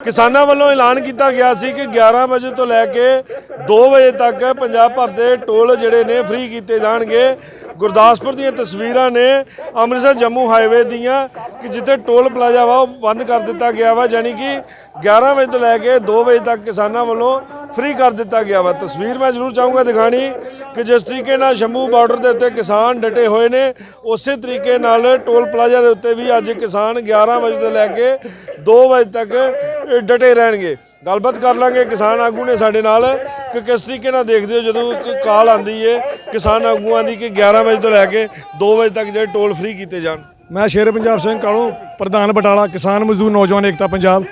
ਕਿਸਾਨਾਂ ਵੱਲੋਂ ਐਲਾਨ ਕੀਤਾ ਗਿਆ ਸੀ ਕਿ 11 ਵਜੇ ਤੋਂ ਲੈ ਕੇ 2 ਵਜੇ ਤੱਕ ਪੰਜਾਬ ਭਰ ਦੇ ਟੋਲ ਜਿਹੜੇ ਨੇ ਫ੍ਰੀ ਕੀਤੇ ਜਾਣਗੇ। ਗੁਰਦਾਸਪੁਰ ਦੀਆਂ ਤਸਵੀਰਾਂ ਨੇ ਅੰਮ੍ਰਿਤਸਰ ਜੰਮੂ ਹਾਈਵੇ ਦੀਆਂ ਕਿ ਜਿੱਥੇ ਟੋਲ ਪਲਾਜ਼ਾ ਵਾ, ਉਹ ਬੰਦ ਕਰ ਦਿੱਤਾ ਗਿਆ ਵਾ ਯਾਨੀ ਕਿ 11 ਵਜੇ ਤੋਂ ਲੈ ਕੇ 2 ਵਜੇ ਤੱਕ ਕਿਸਾਨਾਂ ਵੱਲੋਂ ਫ੍ਰੀ ਕਰ ਦਿੱਤਾ ਗਿਆ ਵਾ। ਤਸਵੀਰ ਮੈਂ ਜ਼ਰੂਰ ਚਾਹੂੰਗਾ ਦਿਖਾਣੀ ਕਿ ਜਿਸ ਤਰੀਕੇ ਨਾਲ ਸ਼ੰਭੂ ਬਾਰਡਰ ਦੇ ਉੱਤੇ ਕਿਸਾਨ ਡਟੇ ਹੋਏ ਨੇ, ਉਸੇ ਤਰੀਕੇ ਨਾਲ ਟੋਲ ਪਲਾਜ਼ਾ ਦੇ ਉੱਤੇ ਵੀ ਅੱਜ ਕਿਸਾਨ 11 ਵਜੇ ਤੋਂ ਲੈ ਕੇ 2 ਵਜੇ ਤੱਕ ਡਟੇ ਰਹਿਣਗੇ। ਗੱਲਬਾਤ ਕਰ ਲਾਂਗੇ, ਕਿਸਾਨ ਆਗੂ ਨੇ ਸਾਡੇ ਨਾਲ। ਕਿ ਕਿਸ ਤਰੀਕੇ ਨਾਲ ਦੇਖਦੇ ਹੋ ਜਦੋਂ ਇੱਕ ਕਾਲ ਆਂਦੀ ਏ ਕਿਸਾਨ ਆਗੂਆਂ ਦੀ ਕਿ 11 ਵਜੇ ਤੋਂ ਲੈ ਕੇ 2 ਵਜੇ ਤੱਕ ਜਿਹੜੇ ਟੋਲ ਫ੍ਰੀ ਕੀਤੇ ਜਾਣ? ਮੈਂ ਸ਼ੇਰ ਪੰਜਾਬ ਸਿੰਘ ਕਾਲੋਂ ਪ੍ਰਧਾਨ ਬਟਾਲਾ ਕਿਸਾਨ ਮਜ਼ਦੂਰ ਨੌਜਵਾਨ ਏਕਤਾ ਪੰਜਾਬ।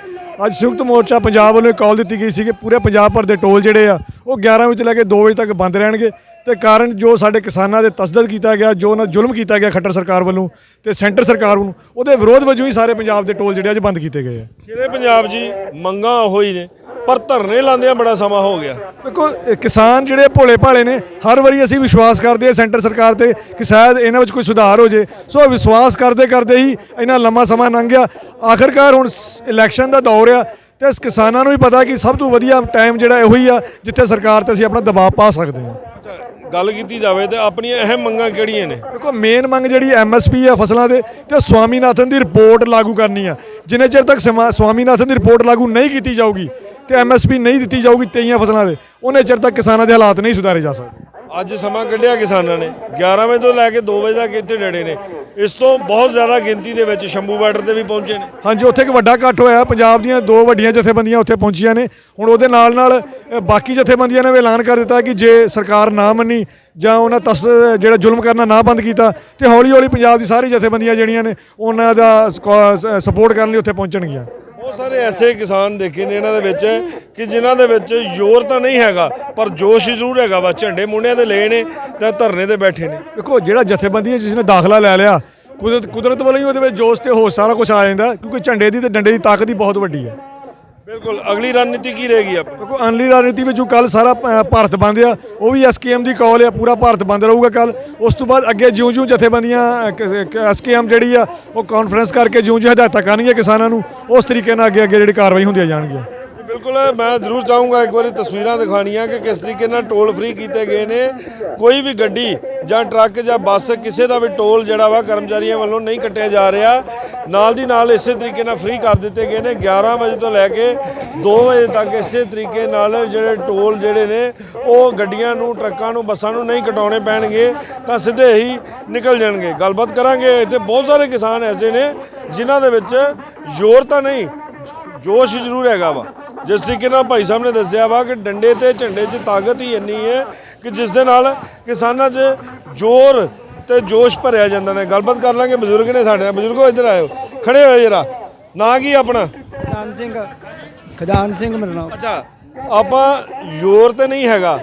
ਅੱਜ ਸੰਯੁਕਤ ਮੋਰਚਾ ਪੰਜਾਬ ਵੱਲੋਂ ਕਾਲ ਦਿੱਤੀ ਗਈ ਸੀ ਕਿ ਪੂਰੇ ਪੰਜਾਬ ਭਰ ਦੇ ਟੋਲ ਜਿਹੜੇ ਆ ਉਹ 11 ਵਜੇ ਤੋਂ ਲੈ ਕੇ 2 ਵਜੇ ਤੱਕ ਬੰਦ ਰਹਿਣਗੇ। ਤੇ ਕਾਰਨ ਜੋ ਸਾਡੇ ਕਿਸਾਨਾਂ ਦੇ ਤਸਦਦ ਕੀਤਾ ਗਿਆ ਜੋ ਉਹਨਾਂ ਜ਼ੁਲਮ ਕੀਤਾ ਗਿਆ ਖੱਟਰ ਸਰਕਾਰ ਵੱਲੋਂ ਤੇ ਸੈਂਟਰ ਸਰਕਾਰ ਵੱਲੋਂ ਉਹਦੇ ਵਿਰੋਧ ਵਜੋਂ ਹੀ ਸਾਰੇ ਪੰਜਾਬ ਦੇ ਟੋਲ ਜਿਹੜੇ ਅੱਜ ਬੰਦ ਕੀਤੇ ਗਏ ਆ। ਸ਼ੇਰੇ ਪੰਜਾਬ ਜੀ ਮੰਗਾਂ ਹੋਈ ਨੇ। ਪਰ ਧਰਨੇ ਲਾਉਂਦਿਆਂ ਬੜਾ ਸਮਾਂ ਹੋ ਗਿਆ। ਦੇਖੋ ਕਿਸਾਨ ਜਿਹੜੇ ਭੋਲੇ ਭਾਲੇ ਨੇ ਹਰ ਵਾਰੀ ਅਸੀਂ ਵਿਸ਼ਵਾਸ ਕਰਦੇ ਹਾਂ ਸੈਂਟਰ ਸਰਕਾਰ ਤੇ ਕਿ ਸ਼ਾਇਦ ਇਹਨਾਂ ਵਿੱਚ ਕੋਈ ਸੁਧਾਰ ਹੋ ਜੇ। ਸੋ ਵਿਸ਼ਵਾਸ ਕਰਦੇ ਕਰਦੇ ਹੀ ਇੰਨਾ ਲੰਮਾ ਸਮਾਂ ਲੰਘ ਗਿਆ। ਆਖਰਕਾਰ ਹੁਣ ਇਲੈਕਸ਼ਨ ਦਾ ਦੌਰ ਆ ਤੇ ਇਸ ਕਿਸਾਨਾਂ ਨੂੰ ਵੀ ਪਤਾ ਕਿ ਸਭ ਤੋਂ ਵਧੀਆ ਟਾਈਮ ਜਿਹੜਾ ਇਹੋ ਹੀ ਆ ਜਿੱਥੇ ਸਰਕਾਰ ਤੇ ਅਸੀਂ ਆਪਣਾ ਦਬਾਅ ਪਾ ਸਕਦੇ ਹਾਂ। ਗੱਲ ਕੀਤੀ ਜਾਵੇ ਤੇ ਆਪਣੀਆਂ ਅਹਿਮ ਮੰਗਾਂ ਕਿਹੜੀਆਂ ਨੇ? ਦੇਖੋ ਮੇਨ ਮੰਗ ਜਿਹੜੀ ਐਮਐਸਪੀ ਆ ਫਸਲਾਂ ਦੇ ਤੇ ਸਵਾਮੀਨਾਥਨ ਦੀ ਰਿਪੋਰਟ ਲਾਗੂ ਕਰਨੀ ਆ। ਜਿੰਨੇ ਚਿਰ ਤੱਕ ਸਵਾਮੀਨਾਥਨ ਦੀ ਰਿਪੋਰਟ ਲਾਗੂ ਨਹੀਂ ਕੀਤੀ ਜਾਊਗੀ ਤੇ ਐਮਐਸਪੀ ਨਹੀਂ ਦਿੱਤੀ ਜਾਊਗੀ ਤੇਈਆਂ ਫਸਲਾਂ ਦੇ। ਉਹਨੇ ਚਿਰ ਤੱਕ ਕਿਸਾਨਾਂ ਦੇ ਹਾਲਾਤ ਨਹੀਂ ਸੁਧਾਰੇ ਜਾ ਸਕਦੇ। ਅੱਜ ਸਮਾਂ ਕੱਢਿਆ ਕਿਸਾਨਾਂ ਨੇ। 11 ਵਜੇ ਤੋਂ ਲੈ ਕੇ 2 ਵਜੇ ਤੱਕ ਇੱਥੇ ਡੜੇ ਨੇ। ਇਸ ਤੋਂ ਬਹੁਤ ਜ਼ਿਆਦਾ ਗਿਣਤੀ ਦੇ ਵਿੱਚ ਸ਼ੰਭੂ ਬਾਰਡਰ ਤੇ ਵੀ ਪਹੁੰਚੇ ਨੇ। ਹਾਂਜੀ ਉੱਥੇ ਇੱਕ ਵੱਡਾ ਇਕੱਠ ਹੋਇਆ। ਪੰਜਾਬ ਦੀਆਂ ਦੋ ਵੱਡੀਆਂ ਜਥੇਬੰਦੀਆਂ ਉੱਥੇ ਪਹੁੰਚੀਆਂ ਨੇ। ਹੁਣ ਉਹਦੇ ਨਾਲ ਨਾਲ ਬਾਕੀ ਜਥੇਬੰਦੀਆਂ ਨੇ ਵੀ ਐਲਾਨ ਕਰ ਦਿੱਤਾ ਕਿ ਜੇ ਸਰਕਾਰ ਨਾ ਮੰਨੀ ਜਾਂ ਉਹਨਾਂ ਤਸ ਜਿਹੜਾ ਜ਼ੁਲਮ ਕਰਨਾ ਨਾ ਬੰਦ ਕੀਤਾ ਤੇ ਹੌਲੀ ਹੌਲੀ ਪੰਜਾਬ ਦੀ ਸਾਰੀ ਜਥੇਬੰਦੀਆਂ ਜਿਹੜੀਆਂ ਨੇ ਉਹਨਾਂ ਦਾ ਸਪੋਰਟ ਕਰਨ ਲਈ ਉੱਥੇ ਪਹੁੰਚਣਗੀਆਂ। ਬਹੁਤ ਸਾਰੇ ਐਸੇ ਕਿਸਾਨ ਦੇਖੇ ਨੇ ਇਹਨਾਂ ਦੇ ਵਿੱਚ ਕਿ ਜਿਨ੍ਹਾਂ ਦੇ ਵਿੱਚ ਜ਼ੋਰ ਤਾਂ ਨਹੀਂ ਹੈਗਾ, ਪਰ ਜੋਸ਼ ਜ਼ਰੂਰ ਹੈਗਾ ਵਾ। ਝੰਡੇ ਮੁੰਡਿਆਂ ਦੇ ਲਏ ਨੇ ਤੇ ਧਰਨੇ ਤੇ ਬੈਠੇ ਨੇ। ਦੇਖੋ, ਜਿਹੜਾ ਜਥੇਬੰਦੀ ਹੈ ਜਿਸ ਨੇ ਦਾਖਲਾ ਲੈ ਲਿਆ, ਕੁਦਰਤ ਕੁਦਰਤ ਵੱਲੋਂ ਹੀ ਉਹਦੇ ਵਿੱਚ ਜੋਸ਼ ਤੇ ਹੋਸ਼ ਸਾਰਾ ਕੁਝ ਆ ਜਾਂਦਾ, ਕਿਉਂਕਿ ਝੰਡੇ ਦੀ ਤੇ ਡੰਡੇ ਦੀ ਤਾਕਤ ਹੀ ਬਹੁਤ ਵੱਡੀ ਹੈ। ਬਿਲਕੁਲ, ਅਗਲੀ ਰਣਨੀਤੀ ਕੀ ਰਹੇਗੀ ਆਪਣੀ? ਦੇਖੋ, ਅਗਲੀ ਰਾਜਨੀਤੀ ਵਿੱਚ ਕੱਲ ਸਾਰਾ ਭਾਰਤ ਬੰਦ ਆ, ਉਹ ਵੀ ਐਸਕੇਐਮ ਦੀ ਕਾਲ ਆ, ਪੂਰਾ ਭਾਰਤ ਬੰਦ ਰਹੂਗਾ ਕੱਲ ਉਸ ਤੋਂ ਬਾਅਦ ਅੱਗੇ ਜਿਉਂ-ਜਿਉਂ ਜਥੇਬੰਦੀਆਂ ਐਸਕੇਐਮ ਜਿਹੜੀ ਆ, ਉਹ ਕਾਨਫਰੰਸ ਕਰਕੇ ਜਿਉਂ-ਜਿਉਂ ਹਦਾਇਤਾਂ ਕਰਨਗੀਆਂ ਕਿਸਾਨਾਂ ਨੂੰ, ਉਸ ਤਰੀਕੇ ਨਾਲ ਅੱਗੇ ਅੱਗੇ ਜਿਹੜੀ ਕਾਰਵਾਈ ਹੁੰਦੀਆਂ ਜਾਣਗੀਆਂ। ਬਿਲਕੁਲ ਮੈਂ ਜ਼ਰੂਰ ਚਾਹੂੰਗਾ ਇੱਕ ਵਾਰੀ ਤਸਵੀਰਾਂ ਦਿਖਾਣੀਆਂ ਕਿ ਕਿਸ ਤਰੀਕੇ ਨਾਲ ਟੋਲ ਫ੍ਰੀ ਕੀਤੇ ਗਏ ਨੇ। ਕੋਈ ਵੀ ਗੱਡੀ ਜਾਂ ਟਰੱਕ ਜਾਂ ਬੱਸ ਕਿਸੇ ਦਾ ਵੀ ਟੋਲ ਜਿਹੜਾ ਵਾ ਕਰਮਚਾਰੀਆਂ ਵੱਲੋਂ ਨਹੀਂ ਕੱਟਿਆ ਜਾ ਰਿਹਾ। ਨਾਲ ਦੀ ਨਾਲ ਇਸੇ ਤਰੀਕੇ ਨਾਲ ਫ੍ਰੀ ਕਰ ਦਿੱਤੇ ਗਏ ਨੇ। 11 ਵਜੇ ਤੋਂ ਲੈ ਕੇ 2 ਵਜੇ ਤੱਕ ਇਸੇ ਤਰੀਕੇ ਨਾਲ ਜਿਹੜੇ ਟੋਲ ਜਿਹੜੇ ਨੇ, ਉਹ ਗੱਡੀਆਂ ਨੂੰ, ਟਰੱਕਾਂ ਨੂੰ, ਬੱਸਾਂ ਨੂੰ ਨਹੀਂ ਕਟਾਉਣੇ ਪੈਣਗੇ, ਤਾਂ ਸਿੱਧੇ ਹੀ ਨਿਕਲ ਜਾਣਗੇ। ਗੱਲਬਾਤ ਕਰਾਂਗੇ। ਇੱਥੇ ਬਹੁਤ ਸਾਰੇ ਕਿਸਾਨ ਐਸੇ ਨੇ ਜਿਨ੍ਹਾਂ ਦੇ ਵਿੱਚ ਜ਼ੋਰ ਤਾਂ ਨਹੀਂ, ਜੋਸ਼ ਜ਼ਰੂਰ ਹੈਗਾ ਵਾ। ਜਿਸ ਤਰੀਕੇ ਨਾਲ ਭਾਈ ਸਾਹਿਬ ਨੇ ਦੱਸਿਆ ਵਾ ਕਿ ਡੰਡੇ ਤੇ ਝੰਡੇ 'ਚ ਤਾਕਤ ਹੀ ਇੰਨੀ ਹੈ ਕਿ ਜਿਸ ਦੇ ਨਾਲ ਕਿਸਾਨਾਂ 'ਚ ਜ਼ੋਰ ਤੇ ਜੋਸ਼ ਭਰਿਆ ਜਾਂਦਾ ਨੇ। ਗੱਲਬਾਤ ਕਰ ਲਾਂਗੇ। ਬਜ਼ੁਰਗ ਨੇ ਸਾਡੇ ਨਾਲ। ਬਜ਼ੁਰਗੋ ਇੱਧਰ ਆਇਓ। ਖੜੇ ਹੋਏ ਜਰਾ। ਨਾਂ ਕੀ ਆਪਣਾ? ਖਦਾਨ ਸਿੰਘ। ਖਦਾਨ ਸਿੰਘ ਮੇਰਾ ਨਾਮ। ਅੱਛਾ ਆਪਾਂ ਜ਼ੋਰ ਤੇ ਨਹੀਂ ਹੈਗਾ।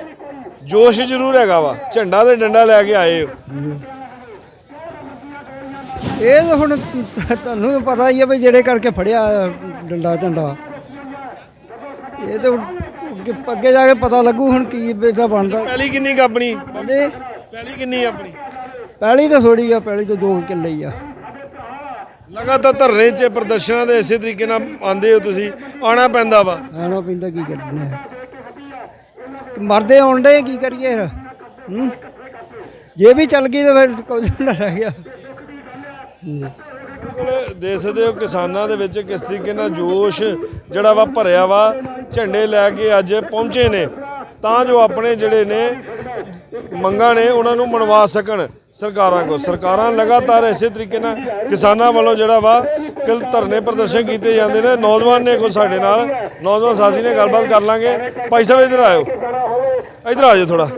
ਜੋਸ਼ ਜ਼ਰੂਰ ਹੈਗਾ ਵਾ। ਝੰਡਾ ਤੇ ਡੰਡਾ ਲੈ ਕੇ ਆਏ ਹੋ। ਇਹ ਹੁਣ ਤੁਹਾਨੂੰ ਪਤਾ ਹੀ ਹੈ ਵੀ ਜਿਹੜੇ ਕਰਕੇ ਫੜਿਆ ਡੰਡਾ ਝੰਡਾ। ਇਹ ਤਾਂ ਹੁਣ ਅੱਗੇ- ਅੱਗੇ ਜਾ ਕੇ ਪਤਾ ਲੱਗੂ ਹੁਣ ਕੀ ਇਹਦਾ ਬਣਦਾ। ਪਹਿਲੀ ਕਿੰਨੀ ਕੁ ਆਪਣੀ? ਪਹਿਲੀ ਕਿੰਨੀ ਆਪਣੀ? ਪਹਿਲੀ ਤਾਂ ਥੋੜੀ ਆ ਪਹਿਲੀ ਤਾਂ ਦੋ ਕਿੱਲੇ ਹੀ ਆ। ਲਗਾਤਾਰ ਧਰਨੇ 'ਚ ਪ੍ਰਦਰਸ਼ਨਾਂ ਦੇ ਇਸੇ ਤਰੀਕੇ ਨਾਲ ਆਉਂਦੇ ਹੋ ਤੁਸੀਂ। ਆਣਾ ਪੈਂਦਾ ਵਾ। ਆਣਾ ਪੈਂਦਾ ਕੀ ਕਰਨਾ ਹੈ। ਮਰਦੇ ਆਉਂਦੇ ਕੀ ਕਰੀਏ ਫਿਰ? ਹੂੰ? ਜੇ ਵੀ ਚੱਲ ਗਈ ਤਾਂ ਫਿਰ ਕੁਝ ਨਾ ਰਹਿ ਗਿਆ। ਹੂੰ। ਬਿਲਕੁਲ ਦੇਖ ਸਕਦੇ ਹੋ ਕਿਸਾਨਾਂ ਦੇ ਵਿੱਚ ਕਿਸ ਤਰੀਕੇ ਨਾਲ ਜੋਸ਼ ਜਿਹੜਾ ਵਾ ਭਰਿਆ ਵਾ, ਝੰਡੇ ਲੈ ਕੇ ਅੱਜ ਪਹੁੰਚੇ ਨੇ। ਤਾਂ ਜੋ ਆਪਣੇ ਜਿਹੜੇ ਨੇ ਮੰਗਾਂ ਨੇ ਉਹਨਾਂ ਨੂੰ ਮਨਵਾ ਸਕਣ ਸਰਕਾਰਾਂ ਕੋ ਸਰਕਾਰਾਂ ਲਗਾਤਾਰ ਇਸੇ ਤਰੀਕੇ ਨਾਲ ਕਿਸਾਨਾਂ ਵੱਲੋਂ ਜਿਹੜਾ ਵਾ ਕੱਲ ਧਰਨੇ ਪ੍ਰਦਰਸ਼ਨ ਕੀਤੇ ਜਾਂਦੇ ਨੇ। ਨੌਜਵਾਨ ਨੇ ਕੋ ਸਾਡੇ ਨਾਲ। ਨੌਜਵਾਨ ਸਾਥੀ ਨੇ ਗੱਲਬਾਤ ਕਰ ਲਾਂਗੇ। ਭਾਈ ਸਾਹਿਬ, ਇੱਧਰ ਆਇਓ। ਇੱਧਰ ਆ ਜਾਓ ਥੋੜਾ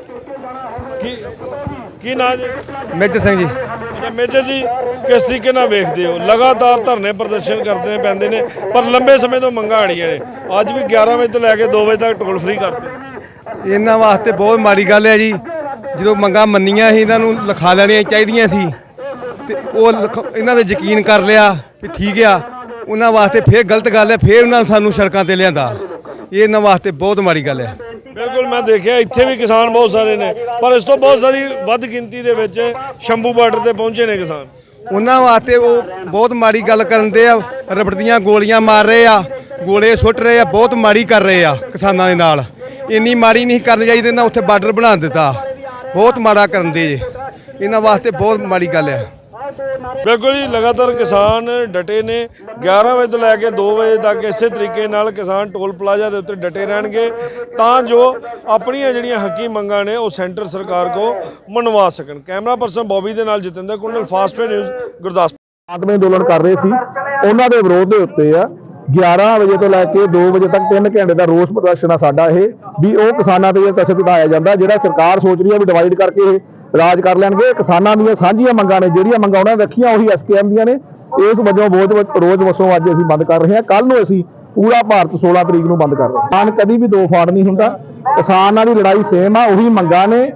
ਕੀ ਨਾਂ ਜੀ? ਮੇਜਰ ਸਿੰਘ ਜੀ। ਅੱਛਾ ਮੇਜਰ ਜੀ ਕਿਸ ਤਰੀਕੇ ਨਾਲ ਵੇਖਦੇ ਹੋ? ਲਗਾਤਾਰ ਧਰਨੇ ਪ੍ਰਦਰਸ਼ਨ ਕਰਦੇ ਪੈਂਦੇ ਨੇ ਪਰ ਲੰਬੇ ਸਮੇਂ ਤੋਂ ਮੰਗਾਂ ਆੜੀਆਂ ਨੇ। ਅੱਜ ਵੀ 11 ਵਜੇ ਤੋਂ ਲੈ ਕੇ 2 ਵਜੇ ਤੱਕ ਟੋਲ ਫ੍ਰੀ ਕਰਦੇ ਇਹਨਾਂ ਵਾਸਤੇ ਬਹੁਤ ਮਾੜੀ ਗੱਲ ਹੈ ਜੀ। ਜਦੋਂ ਮੰਗਾਂ ਮੰਨੀਆਂ ਸੀ ਇਹਨਾਂ ਨੂੰ ਲਿਖਾ ਲੈਣੀਆਂ ਚਾਹੀਦੀਆਂ ਸੀ। ਤੇ ਉਹ ਇਹਨਾਂ ਦੇ ਯਕੀਨ ਕਰ ਲਿਆ ਕਿ ਠੀਕ ਆ। ਉਹਨਾਂ ਵਾਸਤੇ ਫੇਰ ਗਲਤ ਗੱਲ ਹੈ ਫੇਰ ਉਹਨਾਂ ਨੂੰ ਸਾਨੂੰ ਸੜਕਾਂ ਤੇ ਲਿਆਂਦਾ। ਇਹ ਇਹਨਾਂ ਵਾਸਤੇ ਬਹੁਤ ਮਾੜੀ ਗੱਲ ਹੈ। ਬਿਲਕੁਲ, ਮੈਂ ਦੇਖਿਆ, ਇੱਥੇ ਵੀ ਕਿਸਾਨ ਬਹੁਤ ਸਾਰੇ ਨੇ, ਪਰ ਇਸ ਤੋਂ ਬਹੁਤ ਸਾਰੀ ਵੱਧ ਗਿਣਤੀ ਦੇ ਵਿੱਚ ਸ਼ੰਭੂ ਬਾਰਡਰ ਤੇ ਪਹੁੰਚੇ ਨੇ ਕਿਸਾਨ। ਉਹਨਾਂ ਵਾਸਤੇ ਉਹ ਬਹੁਤ ਮਾੜੀ ਗੱਲ ਕਰਨ ਦੇ ਆ ਰਬੜ ਦੀਆਂ ਗੋਲੀਆਂ ਮਾਰ ਰਹੇ ਆ, ਗੋਲੇ ਸੁੱਟ ਰਹੇ ਆ, ਬਹੁਤ ਮਾੜੀ ਕਰ ਰਹੇ ਆ ਕਿਸਾਨਾਂ ਦੇ ਨਾਲ। ਇੰਨੀ ਮਾੜੀ ਨਹੀਂ ਕਰਨੀ ਚਾਹੀਦੀ ਨਾ ਉੱਥੇ ਬਾਰਡਰ ਬਣਾ ਦਿੱਤਾ। ਬਹੁਤ ਮਾੜਾ ਕਰਨ ਦੇ ਜੇ। ਇਹਨਾਂ ਵਾਸਤੇ ਬਹੁਤ ਮਾੜੀ ਗੱਲ ਆ। ਬਿਲਕੁਲ ਜੀ, ਲਗਾਤਾਰ ਕਿਸਾਨ ਡਟੇ ਨੇ। 11 ਵਜੇ ਤੋਂ ਲੈ ਕੇ 2 ਵਜੇ ਤੱਕ ਇਸੇ ਤਰੀਕੇ ਨਾਲ ਕਿਸਾਨ ਟੋਲ ਪਲਾਜ਼ਾ ਦੇ ਉੱਤੇ ਡਟੇ ਰਹਿਣਗੇ। ਤਾਂ ਜੋ ਆਪਣੀਆਂ ਜਿਹੜੀਆਂ ਹੱਕੀ ਮੰਗਾਂ ਨੇ, ਉਹ ਸੈਂਟਰ ਸਰਕਾਰ ਕੋ ਮਨਵਾ ਸਕਣ। ਕੈਮਰਾ ਪਰਸਨ ਬੌਬੀ ਦੇ ਨਾਲ ਜਤਿੰਦਰ ਕੁੰਡਲ ਫਾਸਟ ਨਿਊਜ਼ ਗੁਰਦਾਸਪੁਰ। ਆਦਮੀ ਅੰਦੋਲਨ ਕਰ ਰਹੇ ਸੀ। ਉਹਨਾਂ ਦੇ ਵਿਰੋਧ ਦੇ ਉੱਤੇ ਆ। 11 ਵਜੇ ਤੋਂ ਲੈ ਕੇ 2 ਵਜੇ ਤੱਕ 3 ਘੰਟੇ ਦਾ ਰੋਸ ਪ੍ਰਦਰਸ਼ਨ ਆ ਸਾਡਾ ਇਹ, ਵੀ ਉਹ ਕਿਸਾਨਾਂ ਤੇ ਜਿਹੜਾ ਤਸ਼ੱਦਦ ਆਇਆ ਜਾਂਦਾ, ਜਿਹੜਾ ਸਰਕਾਰ ਸੋਚ ਰਹੀ ਹੈ ਵੀ ਡਿਵਾਈਡ ਕਰਕੇ ਇਹ ਰਾਜ ਕਰ ਲੈਣਗੇ। ਕਿਸਾਨਾਂ ਦੀਆਂ ਸਾਂਝੀਆਂ ਮੰਗਾਂ ਨੇ, ਜਿਹੜੀਆਂ ਮੰਗਾਂ ਉਹਨਾਂ ਨੇ ਰੱਖੀਆਂ, ਉਹੀ ਐਸਕੇਐਮ ਦੀਆਂ ਨੇ। ਇਸ ਵਜੋਂ ਬੋਝ ਰੋਜ਼ ਵਸੋਂ ਅੱਜ ਅਸੀਂ ਬੰਦ ਕਰ ਰਹੇ ਹਾਂ। ਕੱਲ ਨੂੰ ਅਸੀਂ ਪੂਰਾ ਭਾਰਤ 16 ਤਰੀਕ ਨੂੰ ਬੰਦ ਕਰ ਰਹੇ ਹਾਂ। ਕਿਸਾਨ ਕਦੀ ਵੀ ਦੋ ਫਾੜ ਨਹੀਂ ਹੁੰਦਾ। ਕਿਸਾਨਾਂ ਦੀ ਲੜਾਈ ਸੇਮ ਆ, ਉਹੀ ਮੰਗਾਂ ਨੇ।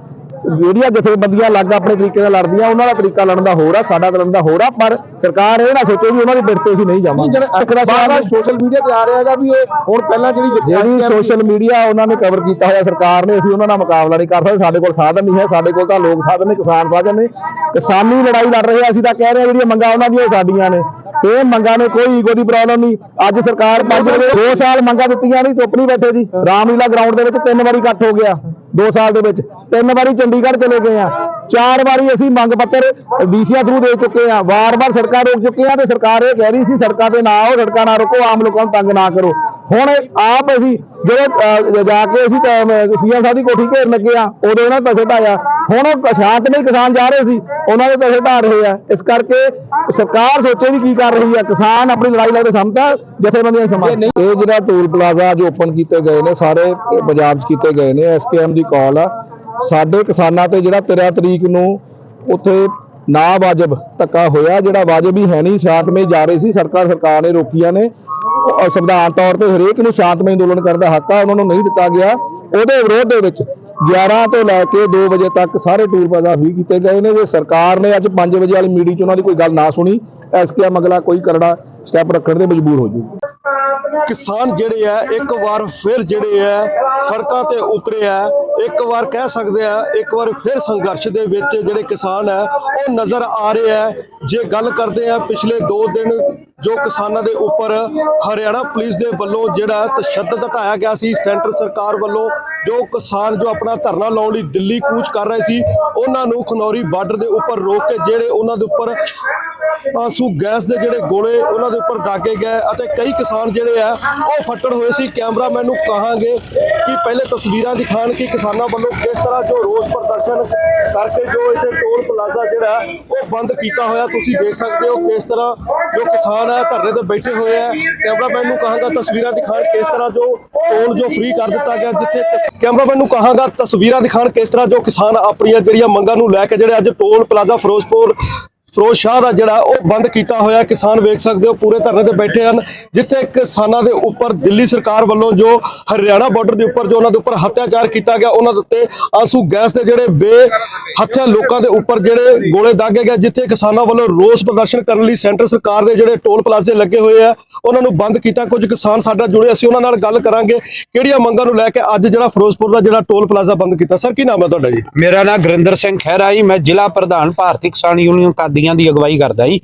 ਜਿਹੜੀਆਂ ਜਥੇਬੰਦੀਆਂ ਅਲੱਗ ਆਪਣੇ ਤਰੀਕੇ ਨਾਲ ਲੜਦੀਆਂ ਉਹਨਾਂ ਦਾ ਤਰੀਕਾ ਲੜਨ ਦਾ ਹੋਰ ਆ ਸਾਡਾ ਲੜਨ ਦਾ ਹੋਰ ਆ ਪਰ ਸਰਕਾਰ ਇਹ ਨਾ ਸੋਚੇ ਵੀ ਉਹਨਾਂ ਦੀ ਪਿੱਠ ਤੇ ਅਸੀਂ ਨਹੀਂ ਜਾਵਾਂਗੇ। ਸੋਸ਼ਲ ਮੀਡੀਆ ਤੇ ਆ ਰਿਹਾ ਹੈਗਾ ਵੀ ਇਹ ਹੁਣ ਪਹਿਲਾਂ ਜਿਹੜੀ ਜਿਹੜੀ ਸੋਸ਼ਲ ਮੀਡੀਆ ਉਹਨਾਂ ਨੇ ਕਵਰ ਕੀਤਾ ਹੋਇਆ ਸਰਕਾਰ ਨੇ ਅਸੀਂ ਉਹਨਾਂ ਨਾਲ ਮੁਕਾਬਲਾ ਨਹੀਂ ਕਰ ਸਕਦੇ ਸਾਡੇ ਕੋਲ ਸਾਧਨ ਨਹੀਂ ਹੈ ਸਾਡੇ ਕੋਲ ਤਾਂ ਲੋਕ ਸਾਧਨ ਨੇ ਕਿਸਾਨ ਸਾਧਨ ਨੇ। ਕਿਸਾਨੀ ਲੜਾਈ ਲੜ ਰਹੇ ਆ ਅਸੀਂ ਤਾਂ ਕਹਿ ਰਹੇ ਜਿਹੜੀਆਂ ਮੰਗਾਂ ਉਹਨਾਂ ਦੀਆਂ ਸਾਡੀਆਂ ਨੇ। ਸੇਮ ਮੰਗਾਂ ਨੇ ਕੋਈ ਈਗੋ ਦੀ ਪ੍ਰੋਬਲਮ ਨਹੀਂ। ਅੱਜ ਸਰਕਾਰ 5 ਵਜੇ 2 ਸਾਲ ਮੰਗਾਂ ਦਿੱਤੀਆਂ ਨਹੀਂ ਚੁੱਪ ਨਹੀਂ ਬੈਠੇ ਜੀ। ਰਾਮਲੀਲਾ ਗਰਾਊਂਡ ਦੇ ਵਿੱਚ ਤਿੰਨ ਵਾਰੀ ਇਕੱਠ ਹੋ ਗਿਆ। 2 ਸਾਲ ਦੇ ਵਿੱਚ। ਤਿੰਨ ਵਾਰੀ ਚੰਡੀਗੜ੍ਹ ਚਲੇ ਗਏ ਆ। ਚਾਰ ਵਾਰੀ ਅਸੀਂ ਮੰਗ ਪੱਤਰ ਡੀਸੀਆਂ ਥਰੂ ਦੇ ਚੁੱਕੇ ਆ। ਵਾਰ-ਵਾਰ ਸੜਕਾਂ ਰੋਕ ਚੁੱਕੇ ਆ ਤੇ ਸਰਕਾਰ ਇਹ ਕਹਿ ਰਹੀ ਸੀ, ਸੜਕਾਂ ਤੇ ਨਾ ਆਓ, ਸੜਕਾਂ ਨਾ ਰੋਕੋ, ਆਮ ਲੋਕਾਂ ਨੂੰ ਤੰਗ ਨਾ ਕਰੋ। ਹੁਣ ਆਪ ਅਸੀਂ ਜਦੋਂ ਜਾ ਕੇ ਅਸੀਂ ਸੀਐਮ ਸਾਹਿਬ ਦੀ ਕੋਠੀ ਘੇਰਨ ਲੱਗੇ ਆ, ਉਦੋਂ ਉਹਨਾਂ ਤਸੇ ਢਾਇਆ। ਹੁਣ ਉਹ ਸ਼ਾਂਤਮਈ ਕਿਸਾਨ ਜਾ ਰਹੇ ਸੀ, ਉਹਨਾਂ ਦੇ ਤਸੇ ਢਾ ਰਹੇ ਆ। ਇਸ ਕਰਕੇ ਸਰਕਾਰ ਸੋਚੇ ਵੀ ਕੀ ਕਰ ਰਹੀ ਆ। ਕਿਸਾਨ ਆਪਣੀ ਲੜਾਈ ਲੜਦੇ ਸਮਝਦਾ ਜਥੇਬੰਦੀਆਂ ਸਮਾਂ। ਇਹ ਜਿਹੜਾ ਟੋਲ ਪਲਾਜ਼ਾ ਅੱਜ ਓਪਨ ਕੀਤੇ ਗਏ ਨੇ, ਸਾਰੇ ਪੰਜਾਬ 'ਚ ਕੀਤੇ ਗਏ ਨੇ ਐਸਕੇਐਮ ਦੀ ਕਾਲ ਆ। ਸਾਡੇ ਕਿਸਾਨਾਂ ਤੇ ਜਿਹੜਾ 13 ਤਰੀਕ ਨੂੰ ਉੱਥੇ ਨਾ ਵਾਜਬ ਧੱਕਾ ਹੋਇਆ, ਜਿਹੜਾ ਵਾਜਬ ਹੀ ਹੈ ਨਹੀਂ, ਸ਼ਾਂਤਮਈ ਜਾ ਰਹੇ ਸੀ ਸਰਕਾਰ ਸਰਕਾਰ ਨੇ ਰੋਕੀਆਂ ਨੇ। ਸੰਵਿਧਾਨ ਤੌਰ ਤੇ ਹਰੇਕ ਨੂੰ ਸ਼ਾਂਤਮਈ ਅੰਦੋਲਨ ਕਰਨ ਦਾ ਹੱਕ ਆ, ਉਹਨਾਂ ਨੂੰ ਨਹੀਂ ਦਿੱਤਾ ਗਿਆ। ਉਹਦੇ ਵਿਰੋਧ ਦੇ ਵਿੱਚ 11 ਤੋਂ ਲੈ ਕੇ 2 ਵਜੇ ਤੱਕ ਸਾਰੇ ਟੂਲ ਪਲਾਜ਼ਾ ਫ੍ਰੀ ਕੀਤੇ ਗਏ ਨੇ। ਜੇ ਸਰਕਾਰ ਨੇ ਅੱਜ 5 ਵਜੇ ਵਾਲੀ ਮੀਟਿੰਗ 'ਚ ਉਹਨਾਂ ਦੀ ਕੋਈ ਗੱਲ ਨਾ ਸੁਣੀ ਐਸਕੇਐਮ ਅਗਲਾ ਕੋਈ ਕਰੜਾ ਸਟੈਪ ਰੱਖਣ ਦੇ ਮਜਬੂਰ ਹੋ ਜੂ ਕਿਸਾਨ ਜਿਹੜੇ ਆ, ਇੱਕ ਵਾਰ ਫਿਰ ਜਿਹੜੇ ਆ, ਸੜਕਾਂ ਤੇ ਉਤਰੇ ਆ, ਇੱਕ ਵਾਰ ਕਹਿ ਸਕਦੇ ਆ, ਇੱਕ ਵਾਰ ਫਿਰ ਸੰਘਰਸ਼ ਦੇ ਵਿੱਚ ਜਿਹੜੇ ਕਿਸਾਨ ਆ, ਉਹ ਨਜ਼ਰ ਆ ਰਹੇ ਆ। ਜੇ ਗੱਲ ਕਰਦੇ ਆ ਪਿਛਲੇ 2 ਦਿਨ ਜੋ ਕਿਸਾਨਾਂ ਦੇ ਉੱਪਰ ਹਰਿਆਣਾ ਪੁਲਿਸ ਦੇ ਵੱਲੋਂ ਜਿਹੜਾ ਤਸ਼ੱਦਦ ਹਟਾਇਆ ਗਿਆ ਸੀ, ਸੈਂਟਰ ਸਰਕਾਰ ਵੱਲੋਂ ਜੋ ਕਿਸਾਨ ਜੋ ਆਪਣਾ ਧਰਨਾ ਲਾਉਣ ਲਈ ਦਿੱਲੀ ਕੂਚ ਕਰ ਰਹੇ ਸੀ, ਉਹਨਾਂ ਨੂੰ ਖਨੌਰੀ ਬਾਰਡਰ ਦੇ ਉੱਪਰ ਰੋਕ ਕੇ ਜਿਹੜੇ ਉਹਨਾਂ ਦੇ ਉੱਪਰ ਆਂਸੂ ਗੈਸ ਦੇ ਜਿਹੜੇ ਗੋਲੇ ਉਹਨਾਂ ਦੇ ਉੱਪਰ ਦਾਗੇ ਗਏ ਅਤੇ ਕਈ ਕਿਸਾਨ ਜਿਹੜੇ ਆ, ਉਹ ਫੱਟੜ ਹੋਏ ਸੀ। ਕੈਮਰਾਮੈਨ ਨੂੰ ਕਹਾਂਗੇ ਕਿ ਪਹਿਲੇ ਤਸਵੀਰਾਂ ਦਿਖਾਣ ਕਿ ਕਿਸਾਨਾਂ ਵੱਲੋਂ ਕਿਸ ਤਰ੍ਹਾਂ ਜੋ ਰੋਸ ਪ੍ਰਦਰਸ਼ਨ ਕਰਕੇ ਜੋ ਇੱਥੇ ਟੋਲ ਪਲਾਜ਼ਾ ਜਿਹੜਾ, ਉਹ ਬੰਦ ਕੀਤਾ ਹੋਇਆ ਤੁਸੀਂ ਦੇਖ ਸਕਦੇ ਹੋ ਕਿਸ ਤਰ੍ਹਾਂ ਜੋ ਕਿਸਾਨ ਹੈ ਧਰਨੇ ਤੇ ਬੈਠੇ ਹੋਏ ਆ। ਕੈਮਰਾਮੈਨ ਨੂੰ ਕਹਾਂਗਾ ਤਸਵੀਰਾਂ ਦਿਖਾਣ ਕਿਸ ਤਰ੍ਹਾਂ ਜੋ ਟੋਲ ਜੋ ਫ੍ਰੀ ਕਰ ਦਿੱਤਾ ਗਿਆ, ਜਿੱਥੇ ਕੈਮਰਾਮੈਨ ਨੂੰ ਕਹਾਂਗਾ ਤਸਵੀਰਾਂ ਦਿਖਾਣ ਕਿਸ ਤਰ੍ਹਾਂ ਜੋ ਕਿਸਾਨ ਆਪਣੀਆਂ ਜਿਹੜੀਆਂ ਮੰਗਾਂ ਨੂੰ ਲੈ ਕੇ ਜਿਹੜੇ ਅੱਜ ਟੋਲ ਪਲਾਜ਼ਾ ਫਿਰੋਜ਼ਪੁਰ ਫਿਰੋਜ਼ ਸ਼ਾਹ ਦਾ ਜਿਹੜਾ ਉਹ ਬੰਦ ਕੀਤਾ ਹੋਇਆ ਕਿਸਾਨ ਵੇਖ ਸਕਦੇ ਹੋ, ਪੂਰੇ ਧਰਨੇ ਤੇ ਬੈਠੇ ਹਨ। ਜਿੱਥੇ ਕਿਸਾਨਾਂ ਦੇ ਉੱਪਰ ਦਿੱਲੀ ਸਰਕਾਰ ਵੱਲੋਂ ਜੋ ਹਰਿਆਣਾ ਬਾਰਡਰ ਦੇ ਉੱਪਰ ਜੋ ਉਹਨਾਂ ਦੇ ਉੱਪਰ ਹੱਤਿਆਚਾਰ ਕੀਤਾ ਗਿਆ, ਉਹਨਾਂ ਦੇ ਉੱਤੇ ਆਂਸੂ ਗੈਸ ਦੇ ਜਿਹੜੇ ਬੇ ਹੱਥਿਆ ਲੋਕਾਂ ਦੇ ਉੱਪਰ ਜਿਹੜੇ ਗੋਲੇ ਦਾਗੇ ਗਏ, ਜਿੱਥੇ ਕਿਸਾਨਾਂ ਵੱਲੋਂ ਰੋਸ ਪ੍ਰਦਰਸ਼ਨ ਕਰਨ ਲਈ ਸੈਂਟਰ ਸਰਕਾਰ ਦੇ ਜਿਹੜੇ ਟੋਲ ਪਲਾਜ਼ੇ ਲੱਗੇ ਹੋਏ ਆ, ਉਹਨਾਂ ਨੂੰ ਬੰਦ ਕੀਤਾ। ਕੁਝ ਕਿਸਾਨ ਸਾਡਾ ਜੁੜੇ, ਅਸੀਂ ਉਹਨਾਂ ਨਾਲ ਗੱਲ ਕਰਾਂਗੇ। ਕਿਹੜੀਆਂ ਮੰਗਾਂ ਨੂੰ ਲੈ ਕੇ ਅੱਜ ਜਿਹੜਾ ਫਿਰੋਜ਼ਪੁਰ ਦਾ ਜਿਹੜਾ ਟੋਲ ਪਲਾਜ਼ਾ ਬੰਦ ਕੀਤਾ? ਸਰ, ਕੀ ਨਾਮ ਹੈ ਤੁਹਾਡਾ ਜੀ? ਮੇਰਾ ਨਾਮ ਗੁਰਿੰਦਰ ਸਿੰਘ ਖਹਿਰਾ ਜੀ। ਮੈਂ ਜ਼ਿਲ੍ਹਾ ਪ੍ਰਧਾਨ ਭਾਰਤੀ ਕਿਸਾਨ ਯੂਨੀਅਨ ਕਾਦੀਆਂ ਦੀ ਅਗਵਾਈ ਕਰਦਾ ਜੀ।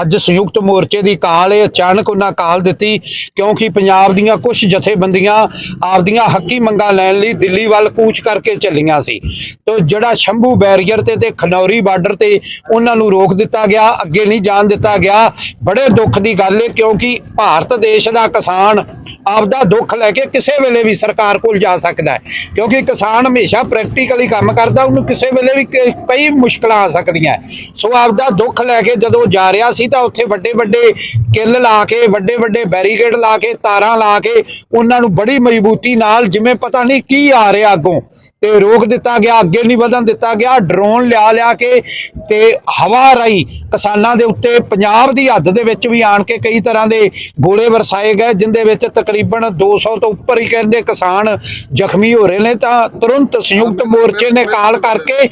ਅੱਜ ਸੰਯੁਕਤ ਮੋਰਚੇ ਦੀ ਕਾਲ ਇਹ ਅਚਾਨਕ ਉਹਨਾਂ ਕਾਲ ਦਿੱਤੀ, ਕਿਉਂਕਿ ਪੰਜਾਬ ਦੀਆਂ ਕੁਝ ਜਥੇਬੰਦੀਆਂ ਆਪਦੀਆਂ ਹੱਕੀ ਮੰਗਾਂ ਲੈਣ ਲਈ ਦਿੱਲੀ ਵੱਲ ਕੂਚ ਕਰਕੇ ਚੱਲੀਆਂ ਸੀ। ਤੇ ਜਿਹੜਾ ਸ਼ੰਭੂ ਬੈਰੀਅਰ ਤੇ ਤੇ ਖਨੌਰੀ ਬਾਰਡਰ ਤੇ ਉਹਨਾਂ ਨੂੰ ਰੋਕ ਦਿੱਤਾ ਗਿਆ, ਅੱਗੇ ਨਹੀਂ ਜਾਣ ਦਿੱਤਾ ਗਿਆ, ਬੜੇ ਦੁੱਖ ਦੀ ਗੱਲ ਹੈ ਕਿਉਂਕਿ ਭਾਰਤ ਦੇਸ਼ ਦਾ ਕਿਸਾਨ ਆਪਦਾ ਦੁੱਖ ਲੈ ਕੇ ਕਿਸੇ ਵੇਲੇ ਵੀ ਸਰਕਾਰ ਕੋਲ ਜਾ ਸਕਦਾ ਹੈ। ਕਿਉਂਕਿ ਕਿਸਾਨ ਹਮੇਸ਼ਾ ਪ੍ਰੈਕਟੀਕਲੀ ਕੰਮ ਕਰਦਾ, ਉਹਨੂੰ ਕਿਸੇ ਵੇਲੇ ਵੀ ਕਈ ਮੁਸ਼ਕਲਾਂ ਆ ਸਕਦੀਆਂ ਸੋ ਆਪਦਾ ਦੁੱਖ ਲੈ ਕੇ ਜਦੋਂ ਜਾ ਰਿਹਾ ਸੀ ਤਾਂ ਉੱਥੇ ਵੱਡੇ ਵੱਡੇ ਕਿੱਲ ਲਾ ਕੇ, ਵੱਡੇ ਵੱਡੇ ਬੈਰੀਕੇਡ ਲਾ ਕੇ, ਤਾਰਾਂ ਲਾ ਕੇ ਉਹਨਾਂ ਨੂੰ ਬੜੀ ਮਜ਼ਬੂਤੀ ਨਾਲ ਜਿਵੇਂ ਪਤਾ ਨਹੀਂ ਕੀ ਆ ਰਿਹਾ ਅੱਗੋਂ। ਤੇ ਰੋਕ ਦਿੱਤਾ ਗਿਆ, ਅੱਗੇ ਨਹੀਂ ਵਧਣ ਦਿੱਤਾ ਗਿਆ, ਡਰੋਨ ਲਿਆ ਲਿਆ ਕੇ ਤੇ ਹਵਾ ਰਾਈ ਕਿਸਾਨਾਂ ਦੇ ਉੱਤੇ ਪੰਜਾਬ ਦੀ ਹੱਦ ਦੇ ਵਿੱਚ ਵੀ ਆਣ ਕੇ ਕਈ ਤਰ੍ਹਾਂ ਦੇ ਗੋਲੇ ਵਰਸਾਏ ਗਏ, ਜਿੰਦੇ ਵਿੱਚ ਤਕਰੀਬਨ 200 ਤੋਂ ਉੱਪਰ ਹੀ ਕਹਿੰਦੇ ਕਿਸਾਨ ਜ਼ਖਮੀ ਹੋ ਰਹੇ ਨੇ। ਤਾਂ ਤੁਰੰਤ ਸੰਯੁਕਤ ਮੋਰਚੇ ਨੇ ਕਾਲ ਕਰਕੇ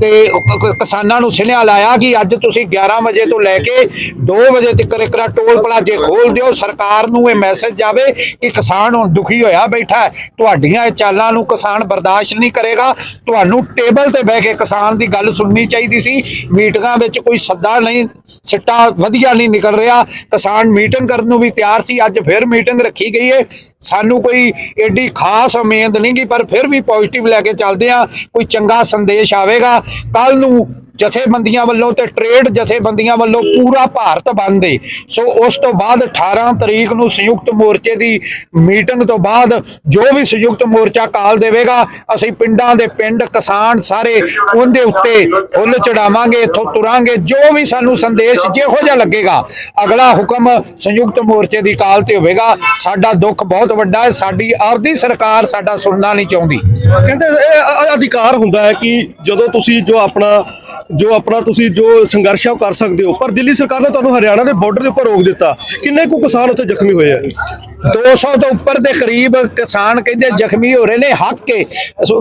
ਤੇ ਕਿਸਾਨਾਂ ਨੂੰ ਸੁਨੇਹਾ ਲਾਇਆ ਕਿ ਅੱਜ ਤੁਸੀਂ 11 ਵਜੇ ਤੋਂ ਲੈ ਕੇ 2 ਵਜੇ ਤੱਕ ਇਕਰਾ ਟੋਲ ਪਲਾਜ਼ੇ ਖੋਲ ਦਿਓ। ਸਰਕਾਰ ਨੂੰ ਇਹ ਮੈਸੇਜ ਜਾਵੇ ਕਿ ਕਿਸਾਨ ਹੁਣ ਦੁਖੀ ਹੋਇਆ ਬੈਠਾ ਤੁਹਾਡੀਆਂ ਇਹ ਚਾਲਾਂ ਨੂੰ ਕਿਸਾਨ ਬਰਦਾਸ਼ਤ ਨਹੀਂ ਕਰੇਗਾ। ਤੁਹਾਨੂੰ ਟੇਬਲ ਤੇ ਬਹਿ ਕੇ ਕਿਸਾਨ ਦੀ ਗੱਲ ਸੁਣਨੀ ਚਾਹੀਦੀ ਸੀ। ਮੀਟਿੰਗਾਂ ਵਿੱਚ ਕੋਈ ਸੱਦਾ ਨਹੀਂ, ਸਿੱਟਾ ਵਧੀਆ ਨਹੀਂ ਨਿਕਲ ਰਿਹਾ। ਕਿਸਾਨ ਮੀਟਿੰਗ ਕਰਨ ਨੂੰ ਵੀ ਤਿਆਰ ਸੀ। ਅੱਜ ਫਿਰ ਮੀਟਿੰਗ ਰੱਖੀ ਗਈ ਹੈ ਸਾਨੂੰ ਕੋਈ ਏਡੀ ਖਾਸ ਉਮੀਦ ਨਹੀਂ ਗਈ ਪਰ ਫਿਰ ਵੀ ਪੋਜ਼ਿਟਿਵ ਲੈ ਕੇ ਚੱਲਦੇ ਆ। ਕੋਈ ਚੰਗਾ ਸੰਦੇਸ਼ ਆਵੇਗਾ। ਕੱਲ ਨੂੰ ਜਥੇਬੰਦੀਆਂ ਵੱਲੋਂ ਤੇ ਟ੍ਰੇਡ ਜਥੇਬੰਦੀਆਂ ਵੱਲੋਂ ਪੂਰਾ ਭਾਰਤ ਬੰਦ ਏ। ਸੋ ਉਸ ਤੋਂ ਬਾਅਦ 18 ਤਰੀਕ ਨੂੰ ਸੰਯੁਕਤ ਮੋਰਚੇ ਦੀ ਮੀਟਿੰਗ ਤੋਂ ਬਾਅਦ ਜੋ ਵੀ ਸੰਯੁਕਤ ਮੋਰਚਾ ਕਾਲ ਦੇਵੇਗਾ, ਅਸੀਂ ਪਿੰਡਾਂ ਦੇ ਪਿੰਡ, ਕਿਸਾਨ ਸਾਰੇ ਉਹਦੇ ਉੱਤੇ ਫੁੱਲ ਚੜਾਵਾਂਗੇ, ਇੱਥੋਂ ਤੁਰਾਂਗੇ। ਜੋ ਵੀ ਸਾਨੂੰ ਸੰਦੇਸ਼ ਜਿਹੋ ਜਿਹਾ ਲੱਗੇਗਾ, ਅਗਲਾ ਹੁਕਮ ਸੰਯੁਕਤ ਮੋਰਚੇ ਦੀ ਕਾਲ ਤੇ ਹੋਵੇਗਾ। ਸਾਡਾ ਦੁੱਖ ਬਹੁਤ ਵੱਡਾ ਹੈ ਸਾਡੀ ਆਪਦੀ ਸਰਕਾਰ ਸਾਡਾ ਸੁਣਨਾ ਨਹੀਂ ਚਾਹੁੰਦੀ। ਕਹਿੰਦੇ ਇਹ ਅਧਿਕਾਰ ਹੁੰਦਾ ਹੈ ਕਿ ਜਦੋਂ ਤੁਸੀਂ ਜੋ ਆਪਣਾ ਜੋ ਆਪਣਾ ਤੁਸੀਂ ਜੋ ਸੰਘਰਸ਼ ਆ ਉਹ ਕਰ ਸਕਦੇ ਹੋ। ਪਰ ਦਿੱਲੀ ਸਰਕਾਰ ਨੇ ਤੁਹਾਨੂੰ ਹਰਿਆਣਾ ਦੇ ਬਾਰਡਰ ਦੇ ਉੱਪਰ ਰੋਕ ਦਿੱਤਾ। ਕਿੰਨੇ ਕੁ ਕਿਸਾਨ ਉੱਥੇ ਜ਼ਖਮੀ ਹੋਏ ਆ? 200 ਤੋਂ ਉੱਪਰ ਦੇ ਕਰੀਬ ਕਿਸਾਨ ਕਹਿੰਦੇ ਜ਼ਖਮੀ ਹੋ ਰਹੇ ਨੇ। ਹੱਕ ਕੇ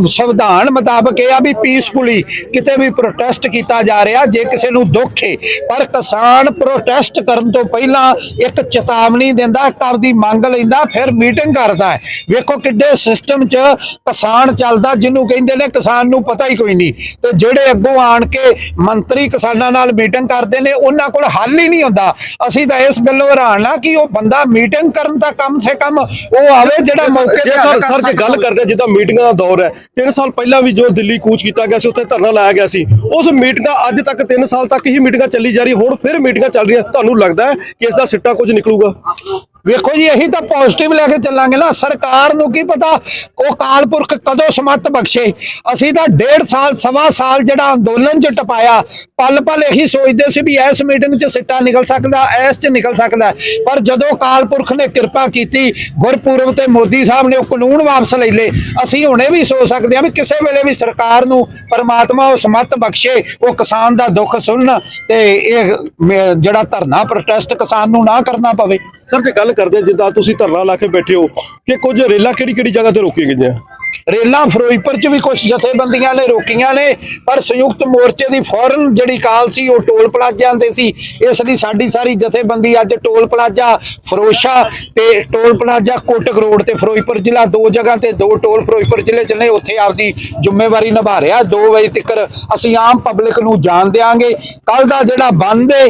ਸੰਵਿਧਾਨ ਮੁਤਾਬਕ ਇਹ ਆ ਵੀ ਪੀਸਫੁਲੀ ਕਿਤੇ ਵੀ ਪ੍ਰੋਟੈਸਟ ਕੀਤਾ ਜਾ ਰਿਹਾ, ਜੇ ਕਿਸੇ ਨੂੰ ਦੁੱਖ ਹੈ ਪਰ ਕਿਸਾਨ ਪ੍ਰੋਟੈਸਟ ਕਰਨ ਤੋਂ ਪਹਿਲਾਂ ਇੱਕ ਚੇਤਾਵਨੀ ਦਿੰਦਾ, ਇੱਕ ਆਪਦੀ ਮੰਗ ਲੈਂਦਾ, ਫਿਰ ਮੀਟਿੰਗ ਕਰਦਾ ਹੈ। ਵੇਖੋ ਕਿੱਡੇ ਸਿਸਟਮ 'ਚ ਕਿਸਾਨ ਚੱਲਦਾ, ਜਿਹਨੂੰ ਕਹਿੰਦੇ ਨੇ ਕਿਸਾਨ ਨੂੰ ਪਤਾ ਹੀ ਕੋਈ ਨਹੀਂ। ਤੇ ਜਿਹੜੇ ਅੱਗੋਂ ਆਣ ਕੇ ਮੰਤਰੀ ਕਿਸਾਨਾਂ ਨਾਲ ਮੀਟਿੰਗ ਕਰਦੇ ਨੇ ਉਹਨਾਂ ਕੋਲ ਹੱਲ ਹੀ ਨਹੀਂ ਹੁੰਦਾ। ਅਸੀਂ ਤਾਂ ਇਸ ਗੱਲੋਂ ਹੈਰਾਨ ਆ ਕਿ ਉਹ ਬੰਦਾ ਮੀਟਿੰਗ ਕਰਨ ਦਾ ਕਮ ਸੇ ਕਮ ਉਹ ਆਵੇ ਜਿਹੜਾ ਮੌਕੇ ਤੇ ਸਰ ਸਰ ਜੇ ਗੱਲ। ਕਰਦੇ ਜਿੱਦਾਂ ਮੀਟਿੰਗਾਂ ਦਾ ਦੌਰ ਹੈ 3 ਸਾਲ ਪਹਿਲਾਂ ਵੀ ਜੋ ਦਿੱਲੀ ਕੂਚ ਕੀਤਾ ਗਿਆ ਸੀ ਉੱਥੇ ਧਰਨਾ ਲਾਇਆ ਗਿਆ ਸੀ। ਉਸ ਮੀਟਿੰਗਾਂ ਅੱਜ ਤੱਕ 3 ਸਾਲ ਤੱਕ ਹੀ ਮੀਟਿੰਗਾਂ ਚੱਲੀ ਜਾ ਰਹੀ ਹੁਣ ਫਿਰ ਮੀਟਿੰਗਾਂ ਚੱਲ ਰਹੀਆਂ। ਤੁਹਾਨੂੰ ਲੱਗਦਾ ਹੈ ਕਿ ਇਸ ਦਾ ਸਿੱਟਾ ਕੁਝ ਨਿਕਲੂਗਾ? ਵੇਖੋ ਜੀ ਅਸੀਂ ਤਾਂ ਪੋਜ਼ਿਟਿਵ ਲੈ ਕੇ ਚੱਲਾਂਗੇ ਨਾ। ਸਰਕਾਰ ਨੂੰ ਕੀ ਪਤਾ ਉਹ ਕਾਲਪੁਰਖ ਕਦੋਂ ਸਮੱਤ ਬਖਸ਼ੇ। ਅਸੀਂ ਤਾਂ ਡੇਢ ਸਾਲ, ਸਵਾ ਸਾਲ ਜਿਹੜਾ ਅੰਦੋਲਨ ਚ ਟਪਾਇਆ ਪਲ ਪਲ ਇਹੀ ਸੋਚਦੇ ਸੀ ਵੀ ਇਸ ਮੀਟਿੰਗ ਚ ਸਿੱਟਾ ਨਿਕਲ ਸਕਦਾ, ਇਸ ਚ ਨਿਕਲ ਸਕਦਾ। ਪਰ ਜਦੋਂ ਕਾਲਪੁਰਖ ਨੇ ਕਿਰਪਾ ਕੀਤੀ, ਗੁਰਪੁਰਬ ਤੇ ਮੋਦੀ ਸਾਹਿਬ ਨੇ ਉਹ ਕਾਨੂੰਨ ਵਾਪਸ ਲੈ ਲਏ, ਅਸੀਂ ਹੁਣੇ ਵੀ ਸੋਚ ਸਕਦੇ ਹਾਂ ਵੀ ਕਿਸੇ ਵੇਲੇ ਵੀ ਸਰਕਾਰ ਨੂੰ ਪਰਮਾਤਮਾ ਉਹ ਸਮੱਤ ਬਖਸ਼ੇ, ਉਹ ਕਿਸਾਨ ਦਾ ਦੁੱਖ ਸੁਣਨ ਤੇ ਇਹ ਜਿਹੜਾ ਧਰਨਾ ਪ੍ਰੋਟੈਸਟ ਕਿਸਾਨ ਨੂੰ ਨਾ ਕਰਨਾ ਪਵੇ। ਸਰ, ਜੇ ਗੱਲ ਕਰਦੇ ਜਿੱਦਾਂ ਤੁਸੀਂ ਧਰਨਾ ਲਾ ਕੇ ਬੈਠੇ ਹੋ, ਕਿ ਕੁਝ ਰੇਲਾਂ ਕਿਹੜੀ ਕਿਹੜੀ ਜਗ੍ਹਾ ਤੇ ਰੋਕੀਆਂ ਗਈਆਂ? ਰੇਲਾਂ ਫਿਰੋਜ਼ਪੁਰ ਚ ਵੀ ਕੁਝ ਜਥੇਬੰਦੀਆਂ ਨੇ ਰੋਕੀਆਂ ਨੇ, ਪਰ ਸੰਯੁਕਤ ਮੋਰਚੇ ਦੀ ਫੌਰਨ ਜਿਹੜੀ ਕਾਲ ਸੀ, ਉਹ ਟੋਲ ਪਲਾਜ਼ਿਆਂ ਤੇ ਸੀ। ਇਸ ਲਈ ਸਾਡੀ ਸਾਰੀ ਜਥੇਬੰਦੀ ਅੱਜ ਟੋਲ ਪਲਾਜ਼ਾ ਫਰੋਸ਼ਾ ਤੇ ਟੋਲ ਪਲਾਜ਼ਾ ਕੋਟਕ ਰੋਡ ਤੇ ਫਿਰੋਜ਼ਪੁਰ ਜ਼ਿਲ੍ਹਾ, ਦੋ ਜਗ੍ਹਾ ਤੇ ਦੋ ਟੋਲ ਫਿਰੋਜ਼ਪੁਰ ਜ਼ਿਲ੍ਹੇ ਚ ਨੇ, ਉੱਥੇ ਆਪਦੀ ਜ਼ਿੰਮੇਵਾਰੀ ਨਿਭਾ ਰਿਹਾ। 2 ਵਜੇ ਤੱਕ ਅਸੀਂ ਆਮ ਪਬਲਿਕ ਨੂੰ ਜਾਣ ਦਿਆਂਗੇ। ਕੱਲ ਦਾ ਜਿਹੜਾ ਬੰਦ ਹੈ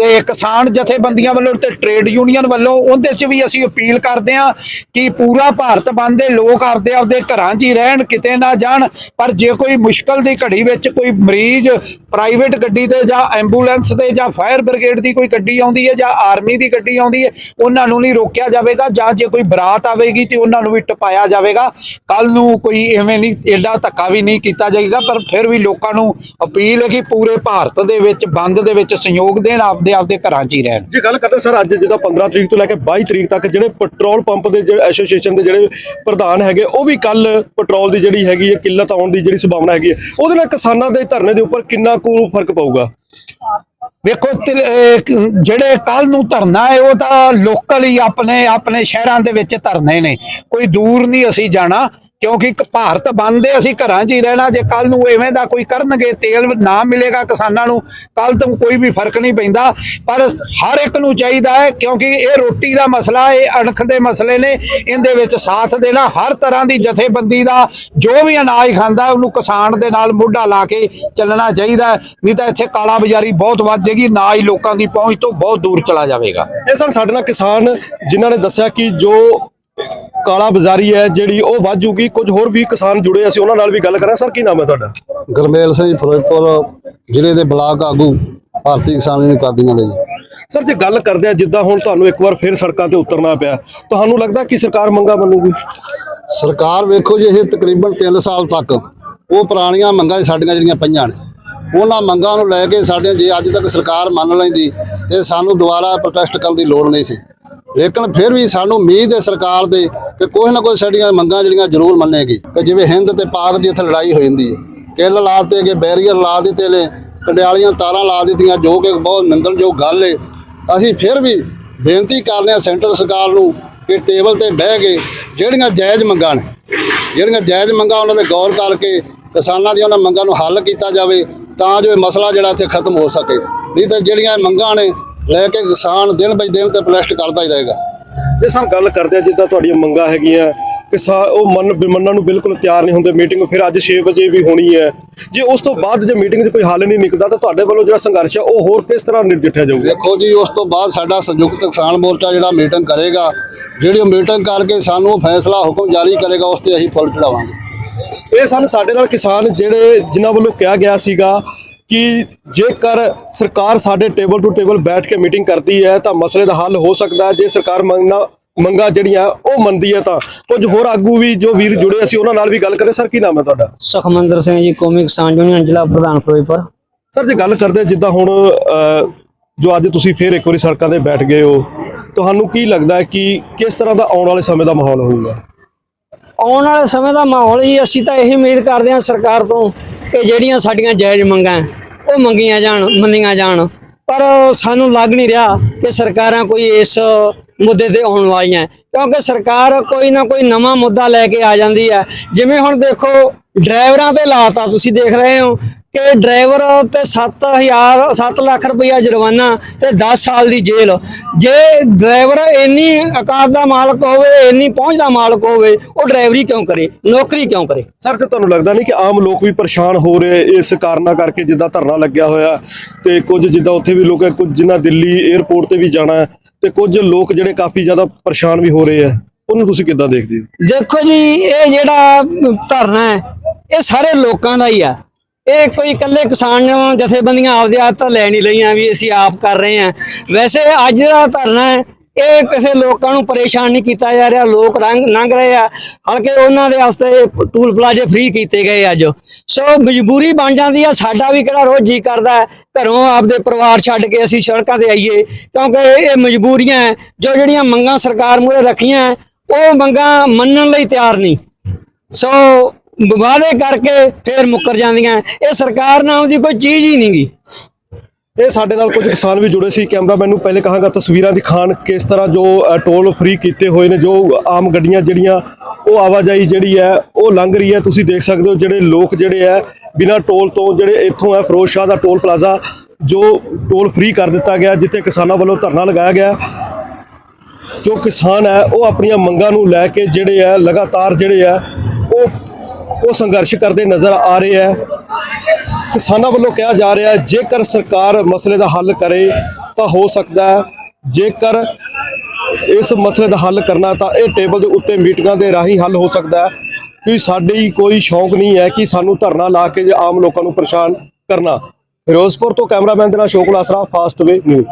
ਤੇ ਕਿਸਾਨ ਜਥੇਬੰਦੀਆਂ ਵੱਲੋਂ ਤੇ ਟ੍ਰੇਡ ਯੂਨੀਅਨ ਵੱਲੋਂ ਉਹਦੇ 'ਚ ਵੀ ਅਸੀਂ ਅਪੀਲ ਕਰਦੇ ਹਾਂ ਕਿ ਪੂਰਾ ਭਾਰਤ ਬੰਦ ਦੇ ਲੋਕ ਆਪਦੇ ਆਪਦੇ ਘਰਾਂ 'ਚ ਹੀ ਰਹਿਣ, ਕਿਤੇ ਨਾ ਜਾਣ। ਪਰ ਜੇ ਕੋਈ ਮੁਸ਼ਕਲ ਦੀ ਘੜੀ ਵਿੱਚ ਕੋਈ ਮਰੀਜ਼ ਪ੍ਰਾਈਵੇਟ ਗੱਡੀ ਤੇ ਜਾਂ ਐਂਬੂਲੈਂਸ ਤੇ ਜਾਂ ਫਾਇਰ ਬ੍ਰਿਗੇਡ ਦੀ ਕੋਈ ਗੱਡੀ ਆਉਂਦੀ ਹੈ ਜਾਂ ਆਰਮੀ ਦੀ ਗੱਡੀ ਆਉਂਦੀ ਹੈ, ਉਹਨਾਂ ਨੂੰ ਨਹੀਂ ਰੋਕਿਆ ਜਾਵੇਗਾ ਜਾਂ ਜੇ ਕੋਈ ਬਰਾਤ ਆਵੇਗੀ ਤੇ ਉਹਨਾਂ ਨੂੰ ਵੀ ਟਪਾਇਆ ਜਾਵੇਗਾ। ਕੱਲ ਨੂੰ ਕੋਈ ਐਵੇਂ ਨਹੀਂ ਐਡਾ ਧੱਕਾ ਵੀ ਨਹੀਂ ਕੀਤਾ ਜਾਏਗਾ, ਪਰ ਫਿਰ ਵੀ ਲੋਕਾਂ ਨੂੰ ਅਪੀਲ ਹੈ ਕਿ ਪੂਰੇ ਭਾਰਤ ਦੇ ਵਿੱਚ, ਬੰਦ ਦੇ ਵਿੱਚ ਸਹਿਯੋਗ ਦੇਣ, ਆਪਦੇ ਆਪਦੇ ਘਰਾਂ 'ਚ ਹੀ ਰਹਿਣ। ਜੇ ਗੱਲ ਕਰਦੇ ਸਰ ਅੱਜ ਜਿੱਦਾਂ 15 ਤਰੀਕ ਤੋਂ ਲੈ ਕੇ 22 ਤਰੀਕ ਤੱਕ ਜਿਹੜੇ ਪੈਟਰੋਲ ਪੰਪ ਦੇ ਜਿਹੜੇ ਐਸੋਸੀਏਸ਼ਨ ਦੇ ਜਿਹੜੇ ਪ੍ਰਧਾਨ ਹੈਗੇ ਉਹ ਵੀ ਕੱਲ ਪੈਟਰੋਲ ਦੀ ਜਿਹੜੀ ਹੈਗੀ ਹੈ ਕਿੱਲਤ ਆਉਣ ਦੀ ਜਿਹੜੀ ਸੰਭਾਵਨਾ ਹੈਗੀ ਹੈ ਉਹਦੇ ਨਾਲ ਕਿਸਾਨਾਂ ਦੇ ਧਰਨੇ ਦੇ ਉੱਪਰ ਕਿੰਨਾ ਕੁ ਫ਼ਰਕ ਪਊਗਾ? ਵੇਖੋ ਜਿਹੜੇ ਕੱਲ ਨੂੰ ਧਰਨਾ ਹੈ ਉਹ ਤਾਂ ਲੋਕਲ ਹੀ ਆਪਣੇ ਆਪਣੇ ਸ਼ਹਿਰਾਂ ਦੇ ਵਿੱਚ ਧਰਨੇ ਨੇ। ਕੋਈ ਦੂਰ ਨਹੀਂ ਅਸੀਂ ਜਾਣਾ। ਕਿਉਂਕਿ ਭਾਰਤ ਬੰਦ ਅਸੀਂ ਘਰਾਂ 'ਚ ਹੀ ਰਹਿਣਾ, ਜੇ ਕੱਲ ਨੂੰ ਐਵੇਂ ਦਾ ਕੋਈ ਕਰਨਗੇ, ਤੇਲ ਨਾ ਮਿਲੇਗਾ ਕਿਸਾਨਾਂ ਨੂੰ ਕੱਲ ਤੋਂ ਕੋਈ ਵੀ ਫ਼ਰਕ ਨਹੀਂ ਪੈਂਦਾ। ਪਰ ਹਰ ਇੱਕ ਨੂੰ ਚਾਹੀਦਾ ਹੈ, ਕਿਉਂਕਿ ਇਹ ਰੋਟੀ ਦਾ ਮਸਲਾ, ਇਹ ਅਣਖ ਦੇ ਮਸਲੇ ਨੇ, ਇਹਦੇ ਵਿੱਚ ਸਾਥ ਦੇਣਾ, ਹਰ ਤਰ੍ਹਾਂ ਦੀ ਜਥੇਬੰਦੀ ਦਾ ਜੋ ਵੀ ਅਨਾਜ ਖਾਂਦਾ, ਉਹਨੂੰ ਕਿਸਾਨ ਦੇ ਨਾਲ ਮੋਢਾ ਲਾ ਕੇ ਚੱਲਣਾ ਚਾਹੀਦਾ ਨਹੀਂ ਤਾਂ ਇੱਥੇ ਕਾਲਾ ਬਾਜ਼ਾਰੀ ਬਹੁਤ ਵੱਧ ਜਾਏਗੀ, ਨਾ ਹੀ ਲੋਕਾਂ ਦੀ ਪਹੁੰਚ ਤੋਂ ਬਹੁਤ ਦੂਰ ਚਲਾ ਜਾਵੇਗਾ। ਇਹ ਸਨ ਸਾਡੇ ਨਾਲ ਕਿਸਾਨ, ਜਿਨ੍ਹਾਂ ਨੇ ਦੱਸਿਆ ਕਿ ਜੋ ਕਾਲਾ ਬਾਜ਼ਾਰੀ ਹੈ ਜਿਹੜੀ ਉਹ ਵੱਧ ਜੂਗੀ। ਕੁਝ ਹੋਰ ਵੀ ਕਿਸਾਨ ਜੁੜੇ ਅਸੀਂ ਉਹਨਾਂ ਨਾਲ ਵੀ ਗੱਲ ਕਰਾਂ ਸਰ ਕੀ ਨਾਮ ਹੈ ਤੁਹਾਡਾ? ਗਰਮੇਲ ਸਿੰਘ ਫਿਰੋਜ਼ਪੁਰ ਜ਼ਿਲ੍ਹੇ ਦੇ ਬਲਾਕ ਆਗੂ ਭਾਰਤੀ ਕਿਸਾਨ ਯੂਨੀਅਨ ਕਾਦੀਆਂ ਦੇ ਜੀ। ਸਰ ਜੇ ਗੱਲ ਕਰਦੇ ਆ ਜਿੱਦਾਂ ਹੁਣ ਤੁਹਾਨੂੰ ਇੱਕ ਵਾਰ ਫਿਰ ਸੜਕਾਂ ਤੇ ਉਤਰਨਾ ਪਿਆ ਤੁਹਾਨੂੰ ਲੱਗਦਾ ਕਿ ਸਰਕਾਰ ਮੰਗਾ ਮੰਨੂਗੀ? ਸਰਕਾਰ ਵੇਖੋ ਜੀ ਇਹ ਤਕਰੀਬਨ 3 ਸਾਲ ਤੱਕ ਉਹ ਪੁਰਾਣੀਆਂ ਮੰਗਾਂ ਸਾਡੀਆਂ ਜਿਹੜੀਆਂ ਪਈਆਂ ਨੇ। ਉਹਨਾਂ ਮੰਗਾਂ ਨੂੰ ਲੈ ਕੇ ਸਾਡੇ ਜੇ ਅੱਜ ਤੱਕ ਸਰਕਾਰ ਮੰਨ ਲੈਂਦੀ ਤੇ ਸਾਨੂੰ ਦੁਬਾਰਾ ਪ੍ਰੋਟੈਸਟ ਕਰਨ ਦੀ ਲੋੜ ਨਹੀਂ ਸੀ। ਲੇਕਿਨ ਫਿਰ ਵੀ ਸਾਨੂੰ ਉਮੀਦ ਹੈ ਸਰਕਾਰ ਦੇ ਕਿ ਕੋਈ ਨਾ ਕੋਈ ਸਾਡੀਆਂ ਮੰਗਾਂ ਜਿਹੜੀਆਂ ਜ਼ਰੂਰ ਮੰਨੇਗੀ ਕਿ ਜਿਵੇਂ ਹਿੰਦ ਤੇ ਪਾਕ ਦੀ ਇੱਥੇ ਲੜਾਈ ਹੋ ਜਾਂਦੀ ਹੈ। ਕਿੱਲ ਲਾ ਲਾਤੇ ਗਏ, ਬੈਰੀਅਰ ਲਾ ਦਿੱਤੇ ਨੇ ਕੰਡਿਆਲੀਆਂ ਤਾਰਾਂ ਲਾ ਦਿੱਤੀਆਂ, ਜੋ ਕਿ ਬਹੁਤ ਨਿੰਦਣਯੋਗ ਗੱਲ ਹੈ ਅਸੀਂ ਫਿਰ ਵੀ ਬੇਨਤੀ ਕਰਦੇ ਹਾਂ ਸੈਂਟਰ ਸਰਕਾਰ ਨੂੰ ਕਿ ਟੇਬਲ ਤੇ ਬਹਿ ਕੇ ਜਿਹੜੀਆਂ ਜਾਇਜ਼ ਮੰਗਾਂ ਨੇ, ਜਿਹੜੀਆਂ ਜਾਇਜ਼ ਮੰਗਾਂ ਉਹਨਾਂ ਤੇ ਗੌਰ ਕਰਕੇ ਕਿਸਾਨਾਂ ਦੀਆਂ ਉਹਨਾਂ ਮੰਗਾਂ ਨੂੰ ਹੱਲ ਕੀਤਾ ਜਾਵੇ ਤਾਂ ਜੋ ਇਹ ਮਸਲਾ ਜਿਹੜਾ ਇੱਥੇ ਖਤਮ ਹੋ ਸਕੇ। ਨਹੀਂ ਤਾਂ ਜਿਹੜੀਆਂ ਇਹ ਮੰਗਾਂ ਨੇ ਲੈ ਕੇ ਕਿਸਾਨ ਦਿਨ ਬਈ ਦਿਨ ਤੇ ਪ੍ਰੋਟੈਸਟ ਕਰਦਾ ਹੀ ਰਹੇਗਾ। ਜੇ ਸਰ ਗੱਲ ਕਰਦੇ ਆ ਜਿੱਦਾਂ ਤੁਹਾਡੀਆਂ ਮੰਗਾਂ ਹੈਗੀਆਂ ਕਿਸਾਨ ਉਹ ਮੰਨ ਮੰਨਣ ਨੂੰ ਬਿਲਕੁਲ ਤਿਆਰ ਨਹੀਂ ਹੁੰਦੇ ਮੀਟਿੰਗ ਫਿਰ ਅੱਜ 6 ਵਜੇ ਵੀ ਹੋਣੀ ਹੈ। ਜੇ ਉਸ ਤੋਂ ਬਾਅਦ ਜੇ ਮੀਟਿੰਗ 'ਚ ਕੋਈ ਹੱਲ ਨਹੀਂ ਨਿਕਲਦਾ ਤਾਂ ਤੁਹਾਡੇ ਵੱਲੋਂ ਜਿਹੜਾ ਸੰਘਰਸ਼ ਹੈ ਉਹ ਹੋਰ ਕਿਸ ਤਰ੍ਹਾਂ ਨਿਰਜਿਠਿਆ ਜਾਊਗਾ? ਦੇਖੋ ਜੀ ਉਸ ਤੋਂ ਬਾਅਦ ਸਾਡਾ ਸੰਯੁਕਤ ਕਿਸਾਨ ਮੋਰਚਾ ਜਿਹੜਾ ਮੀਟਿੰਗ ਕਰੇਗਾ ਜਿਹੜੀ ਉਹ ਮੀਟਿੰਗ ਕਰਕੇ ਸਾਨੂੰ ਉਹ ਫੈਸਲਾ ਹੁਕਮ ਜਾਰੀ ਕਰੇਗਾ ਉਸ ਤੇ ਅਸੀਂ ਫੁੱਲ ਚੜਾਵਾਂਗੇ। ਇਹ ਸਨ ਸਾਡੇ ਨਾਲ ਕਿਸਾਨ ਜਿਹੜੇ ਜਿਨ੍ਹਾਂ ਵੱਲੋਂ ਕਿਹਾ ਗਿਆ ਸੀਗਾ ਕਿ ਜੇਕਰ ਸਰਕਾਰ ਸਾਡੇ ਟੇਬਲ ਟੂ ਟੇਬਲ ਬੈਠ ਕੇ ਮੀਟਿੰਗ ਕਰਦੀ ਹੈ ਤਾਂ ਮਸਲੇ ਦਾ ਹੱਲ ਹੋ ਸਕਦਾ ਜੇ ਸਰਕਾਰ ਮੰਗਣਾ ਮੰਗਾ ਜਿਹੜੀਆਂ ਉਹ ਮੰਨਦੀ ਹੈ ਤਾਂ। ਕੁਝ ਹੋਰ ਆਗੂ ਵੀ ਜੋ ਵੀਰ ਜੁੜੇ ਅਸੀਂ ਉਹਨਾਂ ਨਾਲ ਵੀ ਗੱਲ ਕਰੇ ਸਰ ਕੀ ਨਾਮ ਹੈ ਤੁਹਾਡਾ? ਸੁਖਮੰਦਰ ਸਿੰਘ ਜੀ ਕੌਮੀ ਕਿਸਾਨ ਯੂਨੀਅਨ ਜ਼ਿਲ੍ਹਾ ਪ੍ਰਧਾਨ ਫਿਰੋਜ਼ਪੁਰ। ਸਰ ਜੇ ਗੱਲ ਕਰਦੇ ਜਿੱਦਾਂ ਹੁਣ ਜੋ ਅੱਜ ਤੁਸੀਂ ਫੇਰ ਇੱਕ ਵਾਰੀ ਸੜਕਾਂ ਤੇ ਬੈਠ ਗਏ ਹੋ ਤੁਹਾਨੂੰ ਕੀ ਲੱਗਦਾ ਹੈ ਕਿ ਕਿਸ ਤਰ੍ਹਾਂ ਦਾ ਆਉਣ ਵਾਲੇ ਸਮੇਂ ਦਾ ਮਾਹੌਲ ਹੋਊਗਾ? ਆਉਣ ਵਾਲੇ ਸਮੇਂ ਦਾ ਮਾਹੌਲ ਹੀ ਅਸੀਂ ਤਾਂ ਇਹ ਉਮੀਦ ਕਰਦੇ ਹਾਂ ਸਰਕਾਰ ਤੋਂ ਕਿ ਜਿਹੜੀਆਂ ਸਾਡੀਆਂ ਜਾਇਜ਼ ਮੰਗਾਂ ਉਹ ਮੰਗੀਆਂ ਜਾਣ, ਮੰਨੀਆਂ ਜਾਣ। ਪਰ ਸਾਨੂੰ ਲੱਗ ਨਹੀਂ ਰਿਹਾ ਕਿ ਸਰਕਾਰਾਂ ਕੋਈ ਇਸ ਮੁੱਦੇ ਤੇ ਆਉਣ ਵਾਲੀਆਂ। ਕਿਉਂਕਿ ਸਰਕਾਰ ਕੋਈ ਨਾ ਕੋਈ ਨਵਾਂ ਮੁੱਦਾ ਲੈ ਕੇ ਆ ਜਾਂਦੀ ਹੈ। ਜਿਵੇਂ ਹੁਣ ਦੇਖੋ, ਡਰਾਈਵਰਾਂ ਤੇ ਲਾਤਾ, ਤੁਸੀਂ ਦੇਖ ਰਹੇ ਹੋ। ਕਿ ਡਰਾਈਵਰ ਤੇ 7000 7 ਲੱਖ ਰੁਪਇਆ ਜੁਰਮਾਨਾ ਤੇ 10 ਸਾਲ ਦੀ ਜੇਲ੍ਹ। ਜੇ ਡਰਾਈਵਰ ਇੰਨੀ ਔਕਾਤ ਦਾ ਮਾਲਕ ਹੋਵੇ ਇੰਨੀ ਪਹੁੰਚ ਦਾ ਮਾਲਕ ਹੋਵੇ ਉਹ ਡਰਾਈਵਰੀ ਕਿਉਂ ਕਰੇ? ਨੌਕਰੀ ਕਿਉਂ ਕਰੇ? ਸਰ ਤੇ ਤੁਹਾਨੂੰ ਲੱਗਦਾ ਨਹੀਂ ਕਿ ਆਮ ਲੋਕ ਵੀ ਪਰੇਸ਼ਾਨ ਹੋ ਰਹੇ ਇਸ ਕਾਰਨਾਂ ਕਰਕੇ ਜਿੱਦਾਂ ਧਰਨਾ ਲੱਗਿਆ ਹੋਇਆ ਤੇ ਕੁਝ ਜਿੱਦਾਂ ਉੱਥੇ ਵੀ ਲੋਕ ਕੁਝ ਜਿਨ੍ਹਾਂ ਦਿੱਲੀ 에ਅਰਪੋਰਟ ਤੇ ਵੀ ਜਾਣਾ ਤੇ ਕੁਝ ਲੋਕ ਜਿਹੜੇ ਕਾਫੀ ਜ਼ਿਆਦਾ ਪਰੇਸ਼ਾਨ ਵੀ ਹੋ ਰਹੇ ਆ ਉਹਨੂੰ ਤੁਸੀਂ ਕਿੱਦਾਂ ਦੇਖਦੇ ਹੋ? ਦੇਖੋ ਜੀ ਇਹ ਜਿਹੜਾ ਧਰਨਾ ਹੈ ਇਹ ਸਾਰੇ ਲੋਕਾਂ ਦਾ ਹੀ ਆ ਇਹ ਕੋਈ ਇਕੱਲੇ ਕਿਸਾਨ ਜਥੇਬੰਦੀਆਂ ਆਪਦੇ ਆਪ ਤਾਂ ਲੈ ਨਹੀਂ ਲਈਆਂ ਵੀ ਅਸੀਂ ਆਪ ਕਰ ਰਹੇ ਹਾਂ। ਵੈਸੇ ਅੱਜ ਦਾ ਧਰਨਾ ਹੈ ਇਹ ਕਿਸੇ ਲੋਕਾਂ ਨੂੰ ਪਰੇਸ਼ਾਨ ਨਹੀਂ ਕੀਤਾ ਜਾ ਰਿਹਾ ਲੋਕ ਰੰਗ ਲੰਘ ਰਹੇ ਆ। ਹਲਕੇ ਉਹਨਾਂ ਦੇ ਵਾਸਤੇ ਟੂਲ ਪਲਾਜ਼ੇ ਫ੍ਰੀ ਕੀਤੇ ਗਏ ਅੱਜ। ਸੋ ਮਜਬੂਰੀ ਬਣ ਜਾਂਦੀ ਆ ਸਾਡਾ ਵੀ ਕਿਹੜਾ ਰੋਜ਼ ਜੀ ਕਰਦਾ ਘਰੋਂ ਆਪਦੇ ਪਰਿਵਾਰ ਛੱਡ ਕੇ ਅਸੀਂ ਸੜਕਾਂ ਤੇ ਆਈਏ ਕਿਉਂਕਿ ਇਹ ਮਜਬੂਰੀਆਂ ਹੈ, ਜੋ ਜਿਹੜੀਆਂ ਮੰਗਾਂ ਸਰਕਾਰ ਮੂਹਰੇ ਰੱਖੀਆਂ ਉਹ ਮੰਗਾਂ ਮੰਨਣ ਲਈ ਤਿਆਰ ਨਹੀਂ। ਸੋ ਵਾਅਦੇ ਕਰਕੇ ਫੇਰ ਮੁੱਕਰ ਜਾਂਦੀਆਂ। ਇਹ ਸਰਕਾਰ ਨਾਮ ਦੀ ਕੋਈ ਚੀਜ਼ ਹੀ ਨਹੀਂਗੀ। ਇਹ ਸਾਡੇ ਨਾਲ ਕੁਝ ਕਿਸਾਨ ਵੀ ਜੁੜੇ ਸੀ, ਕੈਮਰਾਮੈਨ ਨੂੰ ਪਹਿਲੇ ਕਹਾਂਗਾ ਤਸਵੀਰਾਂ ਦਿਖਾਣ ਕਿਸ ਤਰ੍ਹਾਂ ਜੋ ਟੋਲ ਫ੍ਰੀ ਕੀਤੇ ਹੋਏ ਨੇ, ਜੋ ਆਮ ਗੱਡੀਆਂ ਜਿਹੜੀਆਂ ਉਹ ਆਵਾਜਾਈ ਜਿਹੜੀ ਹੈ, ਉਹ ਲੰਘ ਰਹੀ ਹੈ। ਤੁਸੀਂ ਦੇਖ ਸਕਦੇ ਹੋ ਜਿਹੜੇ ਲੋਕ ਜਿਹੜੇ ਹੈ, ਬਿਨਾਂ ਟੋਲ ਤੋਂ ਜਿਹੜੇ ਇੱਥੋਂ ਹੈ, ਫਿਰੋਜ਼ ਸ਼ਾਹ ਦਾ ਟੋਲ ਪਲਾਜ਼ਾ ਜੋ ਟੋਲ ਫ੍ਰੀ ਕਰ ਦਿੱਤਾ ਗਿਆ, ਜਿੱਥੇ ਕਿਸਾਨਾਂ ਵੱਲੋਂ ਧਰਨਾ ਲਗਾਇਆ ਗਿਆ। ਜੋ ਕਿਸਾਨ ਹੈ, ਉਹ ਆਪਣੀਆਂ ਮੰਗਾਂ ਨੂੰ ਲੈ ਕੇ ਜਿਹੜੇ ਹੈ, ਲਗਾਤਾਰ ਜਿਹੜੇ ਹੈ ਉਹ ਸੰਘਰਸ਼ ਕਰਦੇ ਨਜ਼ਰ ਆ ਰਹੇ ਹੈ। ਕਿਸਾਨਾਂ ਵੱਲੋਂ ਕਿਹਾ ਜਾ ਰਿਹਾ ਜੇਕਰ ਸਰਕਾਰ ਮਸਲੇ ਦਾ ਹੱਲ ਕਰੇ ਤਾਂ ਹੋ ਸਕਦਾ ਜੇਕਰ ਇਸ ਮਸਲੇ ਦਾ ਹੱਲ ਕਰਨਾ ਤਾਂ ਇਹ ਟੇਬਲ ਦੇ ਉੱਤੇ ਮੀਟਿੰਗਾਂ ਦੇ ਰਾਹੀਂ ਹੱਲ ਹੋ ਸਕਦਾ ਕਿ ਸਾਡੀ ਕੋਈ ਸ਼ੌਂਕ ਨਹੀਂ ਹੈ ਕਿ ਸਾਨੂੰ ਧਰਨਾ ਲਾ ਕੇ ਆਮ ਲੋਕਾਂ ਨੂੰ ਪਰੇਸ਼ਾਨ ਕਰਨਾ। ਫਿਰੋਜ਼ਪੁਰ ਤੋਂ ਕੈਮਰਾਮੈਨ ਦੇ ਨਾਲ ਸ਼ੋਕ ਲਾਸਰਾ ਫਾਸਟ ਵੇ ਨਿਊਜ਼